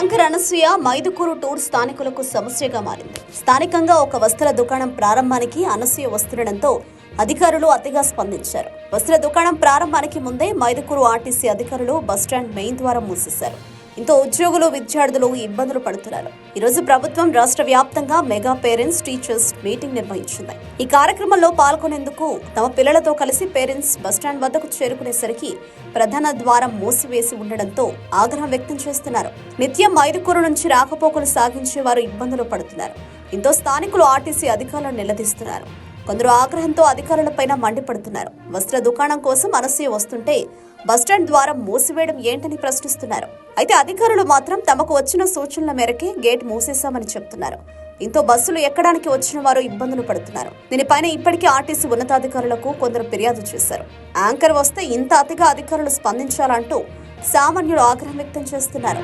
Anchor Anasuya Mydukur tour స్థానికులకు సమస్యగా మారింది. స్థానికంగా ఒక వస్త్ర దుకాణం ప్రారంభానికి అనసూయ వస్తుండటంతో అధికారులు అతిగా స్పందించారు. వస్త్ర దుకాణం ప్రారంభానికి ముందే మైదుకూరు ఆర్టీసీ అధికారులు బస్టాండ్ మెయిన్ ద్వారా మూసేశారు. ఇంతో ఉద్యోగులు విద్యార్థులు ఇబ్బందులు పడుతున్నారు. ఈరోజు ప్రభుత్వం రాష్ట్ర వ్యాప్తంగా మెగా పేరెంట్స్ టీచర్స్ మీటింగ్ నిర్వహించింది. ఈ కార్యక్రమంలో పాల్గొనేందుకు తమ పిల్లలతో కలిసి పేరెంట్స్ బస్టాండ్ వద్దకు చేరుకునేసరికి ప్రధాన ద్వారం మూసివేసి ఉండడంతో ఆగ్రహం వ్యక్తం చేస్తున్నారు. నిత్యం మైదుకూరు నుంచి రాకపోకలు సాగించే వారు ఇబ్బందులు పడుతున్నారు. దీంతో స్థానికులు ఆర్టీసీ అధికారులను నిలదీస్తున్నారు. కొందరు ఆగ్రహంతో అధికారులపైన మండిపడుతున్నారు. వస్త్ర దుకాణం కోసం అనసూయ వస్తుంటే బస్టాండ్ ద్వారా మూసివేయడం ఏంటని ప్రశ్నిస్తున్నారు. అయితే అధికారులు మాత్రం తమకు వచ్చిన సూచనల మేరకే గేట్ మూసేశామని చెప్తున్నారు. దీంతో బస్సులు ఎక్కడానికి వచ్చిన వారు ఇబ్బందులు పడుతున్నారు. దీనిపైన ఇప్పటికే ఆర్టీసీ ఉన్నతాధికారులకు కొందరు ఫిర్యాదు చేశారు. యాంకర్ వస్తే ఇంత అతిగా అధికారులు స్పందించాలంటూ సామాన్యులు ఆగ్రహం వ్యక్తం చేస్తున్నారు.